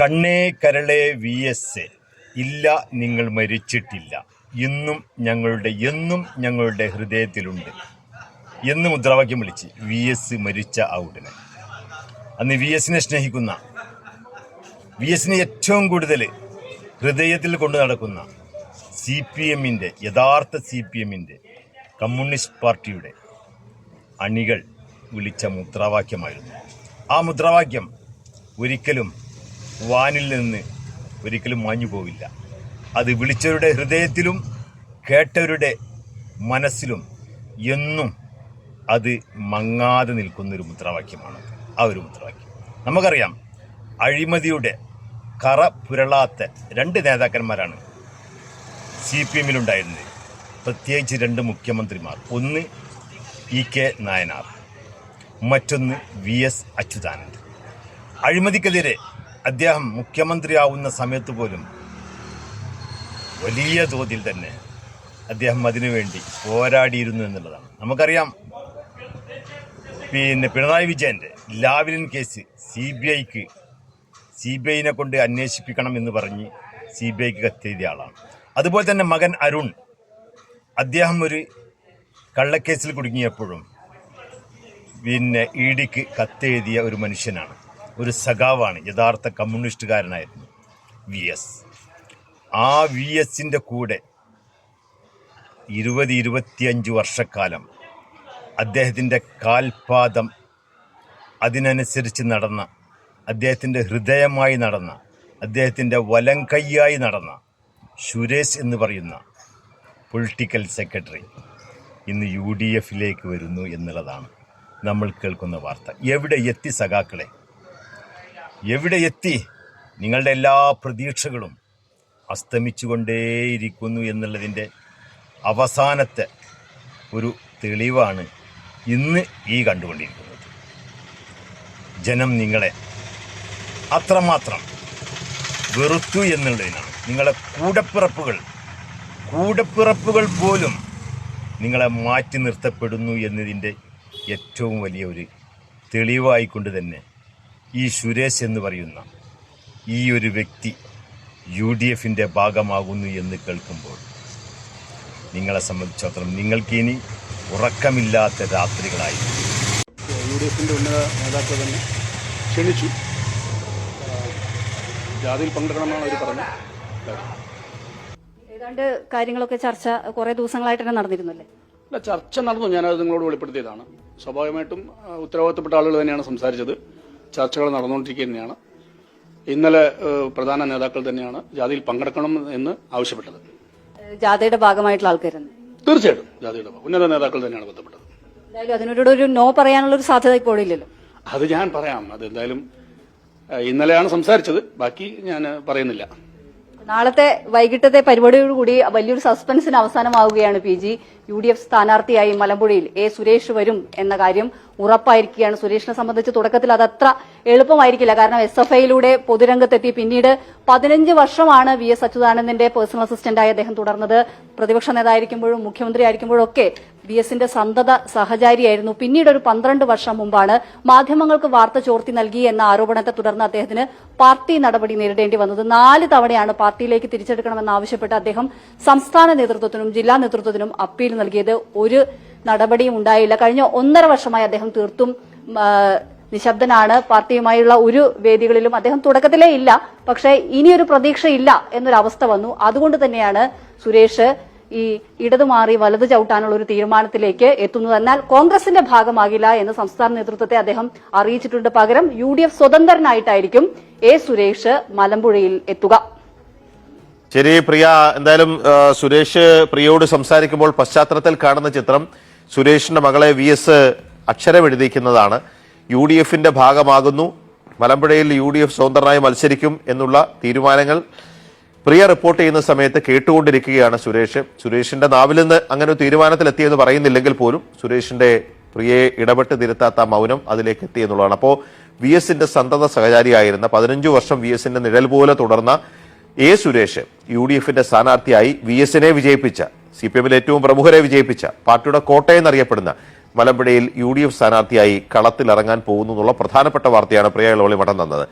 കണ്ണേ കരളെ V S. ഇല്ല നിങ്ങൾ മരിച്ചിട്ടില്ല. ഇന്നും ഞങ്ങളുടെ എന്നും ഞങ്ങളുടെ ഹൃദയത്തിലുണ്ട്. എന്ന് മുദ്രാവാക്യം വിളിച്ച് വി എസ് മരിച്ച ആ ഉടനെ. അന്ന് വി എസിനെ സ്നേഹിക്കുന്ന വി എസിനെ ഏറ്റവും കൂടുതൽ ഹൃദയത്തിൽ കൊണ്ടു നടക്കുന്ന സി പി എമ്മിന്റെ യഥാർത്ഥ സി പി എമ്മിന്റെ കമ്മ്യൂണിസ്റ്റ് പാർട്ടിയുടെ അണികൾ വിളിച്ച മുദ്രാവാക്യമായിരുന്നു. ആ മുദ്രാവാക്യം ഒരിക്കലും വാനിൽ നിന്ന് ഒരിക്കലും മാഞ്ഞു പോവില്ല. അത് വിളിച്ചവരുടെ ഹൃദയത്തിലും കേട്ടവരുടെ മനസ്സിലും എന്നും അത് മങ്ങാതെ നിൽക്കുന്നൊരു മുദ്രാവാക്യമാണ്. ആ ഒരു മുദ്രാവാക്യം. നമുക്കറിയാം അഴിമതിയുടെ കറ പുരളാത്ത രണ്ട് നേതാക്കന്മാരാണ് സി പി എമ്മിലുണ്ടായിരുന്നത് പ്രത്യേകിച്ച് രണ്ട് മുഖ്യമന്ത്രിമാർ. ഒന്ന് ഇ കെ നായനാർ മറ്റൊന്ന് വി എസ് അച്യുതാനന്ദ് അഴിമതിക്കെതിരെ അദ്ദേഹം മുഖ്യമന്ത്രിയാവുന്ന സമയത്ത് പോലും വലിയ തോതിൽ തന്നെ അദ്ദേഹം അതിനുവേണ്ടി പോരാടിയിരുന്നു എന്നുള്ളതാണ്. നമുക്കറിയാം പിന്നെ പിണറായി വിജയന്റെ ലാവ്ലിൻ കേസ് സി ബി ഐക്ക് സി ബി ഐനെ കൊണ്ട് അന്വേഷിപ്പിക്കണം എന്ന് പറഞ്ഞ് സി ബി ഐക്ക് കത്തെഴുതിയ ആളാണ്. അതുപോലെ തന്നെ മകൻ അരുൺ അദ്ദേഹം ഒരു കള്ളക്കേസിൽ കുടുങ്ങിയപ്പോഴും പിന്നെ ഇ ഡിക്ക് കത്തെഴുതിയ ഒരു മനുഷ്യനാണ്. ഒരു സഖാവാണ് യഥാർത്ഥ കമ്മ്യൂണിസ്റ്റുകാരനായിരുന്നു വി എസ് ആ വി എസിന്റെ കൂടെ ഇരുപത് ഇരുപത്തിയഞ്ച് വർഷക്കാലം അദ്ദേഹത്തിന്റെ കാൽപാദം അതിനനുസരിച്ച് നടന്ന അദ്ദേഹത്തിന്റെ ഹൃദയമായി നടന്ന അദ്ദേഹത്തിന്റെ വലം കൈയായി നടന്ന സുരേഷ് എന്ന് പറയുന്ന പൊളിറ്റിക്കൽ സെക്രട്ടറി ഇന്ന് യു ഡി എഫിലേക്ക് വരുന്നു എന്നുള്ളതാണ് നമ്മൾ കേൾക്കുന്ന വാർത്ത. എവിടെ എത്തി സഖാക്കളെ? എവിടെ എത്തി? നിങ്ങളുടെ എല്ലാ പ്രതീക്ഷകളും അസ്തമിച്ചുകൊണ്ടേയിരിക്കുന്നു എന്നുള്ളതിന്റെ അവസാനത്തെ ഒരു തെളിവാണ് ഇന്ന് ഈ കണ്ടുകൊണ്ടിരിക്കുന്നത്. ജനം നിങ്ങളെ അത്രമാത്രം വെറുത്തു എന്നുള്ളതിനാണ്. നിങ്ങളെ കൂടപ്പിറപ്പുകൾ കൂടപ്പിറപ്പുകൾ പോലും നിങ്ങളെ മാറ്റി നിർത്തപ്പെടുന്നു എന്നതിന്റെ ഏറ്റവും വലിയ ഒരു തെളിവായിക്കൊണ്ട് തന്നെ ഈ സുരേഷ് എന്ന് പറയുന്ന ഈ ഒരു വ്യക്തി യു ഡി എഫിന്റെ ഭാഗമാകുന്നു എന്ന് കേൾക്കുമ്പോൾ നിങ്ങളെ സംബന്ധിച്ചിടത്തോളം നിങ്ങൾക്കിനി ഉറക്കമില്ലാത്ത രാത്രികളായി. യു ഡി എഫിന്റെ ഉന്നത നേതാക്കൾ തന്നെ ക്ഷണിച്ചു. ജാതിയിൽ പങ്കെടുക്കണമെന്നാണ് അവർ പറഞ്ഞു ഏതാണ്ട് കാര്യങ്ങളൊക്കെ ചർച്ച കുറേ ദിവസങ്ങളായിട്ട് തന്നെ നടന്നിരുന്നല്ലേ? അല്ല ചർച്ച നടന്നു. ഞാനത് നിങ്ങളോട് വെളിപ്പെടുത്തിയതാണ്. സ്വാഭാവികമായിട്ടും ഉത്തരവാദിത്തപ്പെട്ട ആളുകൾ തന്നെയാണ് സംസാരിച്ചത്. ചർച്ചകൾ നടന്നുകൊണ്ടിരിക്കുകയാണ്. ഇന്നലെ പ്രധാന നേതാക്കൾ തന്നെയാണ് ജാതിയിൽ പങ്കെടുക്കണം എന്ന് ആവശ്യപ്പെട്ടത്. ജാതിയുടെ ജാഥയുടെ ഭാഗമായിട്ടുള്ള ആൾക്കാരാണ്. തീർച്ചയായിട്ടും ജാതിയുടെ ഉന്നത നേതാക്കൾ തന്നെയാണ് ബന്ധപ്പെട്ടത്. എന്തായാലും അതിനോട് ഒരു നോ പറയാനുള്ള ഒരു സാധ്യത ഇപ്പോഴില്ലല്ലോ അത് ഞാൻ പറയാം. അത് എന്തായാലും ഇന്നലെയാണ് സംസാരിച്ചത്. ബാക്കി ഞാൻ പറയുന്നില്ല. നാളത്തെ വൈകിട്ടത്തെ പരിപാടിയോടുകൂടി വലിയൊരു സസ്പെൻസിന് അവസാനമാവുകയാണ് P G. U D F സ്ഥാനാർത്ഥിയായി മലമ്പുഴയിൽ എ സുരേഷ് വരും എന്ന കാര്യം ഉറപ്പായിരിക്കുകയാണ്. സുരേഷിനെ സംബന്ധിച്ച് തുടക്കത്തിൽ അത് അത്ര എളുപ്പമായിരിക്കില്ല. കാരണം എസ് എഫ് ഐയിലൂടെ പൊതുരംഗത്തെത്തി. പിന്നീട് പതിനഞ്ച് വർഷമാണ് വി എസ് അച്യുതാനന്ദന്റെ പേഴ്സണൽ അസിസ്റ്റന്റായി അദ്ദേഹം തുടർന്നത്. പ്രതിപക്ഷ നേതായിരിക്കുമ്പോഴും മുഖ്യമന്ത്രി ആയിരിക്കുമ്പോഴും ഒക്കെ വി എസിന്റെ സന്തത സഹചാരിയായിരുന്നു. പിന്നീട് ഒരു പന്ത്രണ്ട് വർഷം മുമ്പാണ് മാധ്യമങ്ങൾക്ക് വാർത്ത ചോർത്തി നൽകി എന്ന ആരോപണത്തെ തുടർന്ന് അദ്ദേഹത്തിന് പാർട്ടി നടപടി നേരിടേണ്ടി വന്നത്. നാല് തവണയാണ് പാർട്ടിയിലേക്ക് തിരിച്ചെടുക്കണമെന്ന് ആവശ്യപ്പെട്ട് അദ്ദേഹം സംസ്ഥാന നേതൃത്വത്തിനും ജില്ലാ നേതൃത്വത്തിനും അപ്പീൽ നൽകിയത്. ഒരു നടപടിയും ഉണ്ടായില്ല. കഴിഞ്ഞ ഒന്നര വർഷമായി അദ്ദേഹം തീർത്തും നിശബ്ദനാണ്. പാർട്ടിയുമായുള്ള ഒരു വേദികളിലും അദ്ദേഹം തുടക്കത്തിലേ ഇല്ല. പക്ഷേ ഇനിയൊരു പ്രതീക്ഷയില്ല എന്നൊരവസ്ഥ വന്നു. അതുകൊണ്ട് തന്നെയാണ് സുരേഷ് ഈ ഇടതു മാറി വലത് ചവിട്ടാനുള്ള ഒരു തീരുമാനത്തിലേക്ക് എത്തുന്നത് എന്നാൽ കോൺഗ്രസിന്റെ ഭാഗമാകില്ല എന്ന് സംസ്ഥാന നേതൃത്വത്തെ അദ്ദേഹം അറിയിച്ചിട്ടുണ്ട്. പകരം യു ഡി എഫ് സ്വതന്ത്രനായിട്ടായിരിക്കും എ സുരേഷ് മലമ്പുഴയിൽ എത്തുക. ശരി പ്രിയ എന്തായാലും സുരേഷ് പ്രിയയോട് സംസാരിക്കുമ്പോൾ പശ്ചാത്തലത്തിൽ കാണുന്ന ചിത്രം സുരേഷിന്റെ മകളെ വി എസ് അക്ഷരമെഴുതിക്കുന്നതാണ് യു ഡി എഫിന്റെ ഭാഗമാകുന്നു. മലമ്പുഴയിൽ യു ഡി എഫ് സ്വതന്ത്രനായി മത്സരിക്കും എന്നുള്ള തീരുമാനങ്ങൾ പ്രിയ റിപ്പോർട്ട് ചെയ്യുന്ന സമയത്ത് കേട്ടുകൊണ്ടിരിക്കുകയാണ് സുരേഷ്. സുരേഷിന്റെ നാവിൽ നിന്ന് അങ്ങനെ ഒരു തീരുമാനത്തിൽ എത്തിയെന്ന് പറയുന്നില്ലെങ്കിൽ പോലും സുരേഷിന്റെ പ്രിയയെ ഇടപെട്ട് തിരുത്താത്ത മൗനം അതിലേക്ക് എത്തി എന്നുള്ളതാണ്. അപ്പോൾ വി എസിന്റെ സന്തത സഹചാരിയായിരുന്ന പതിനഞ്ചു വർഷം വി എസിന്റെ നിഴൽ പോലെ തുടർന്ന എ സുരേഷ് യു ഡി എഫിന്റെ സ്ഥാനാർത്ഥിയായി വി എസിനെ വിജയിപ്പിച്ച സി പി എമ്മിലെ ഏറ്റവും പ്രമുഖരെ വിജയിപ്പിച്ച പാർട്ടിയുടെ കോട്ടയെന്നറിയപ്പെടുന്ന മലമ്പുഴയിൽ യു ഡി എഫ് സ്ഥാനാർത്ഥിയായി കളത്തിലിറങ്ങാൻ പോകുന്നു എന്നുള്ള പ്രധാനപ്പെട്ട വാർത്തയാണ് പ്രിയ ഇളവളി മഠം തന്നത്.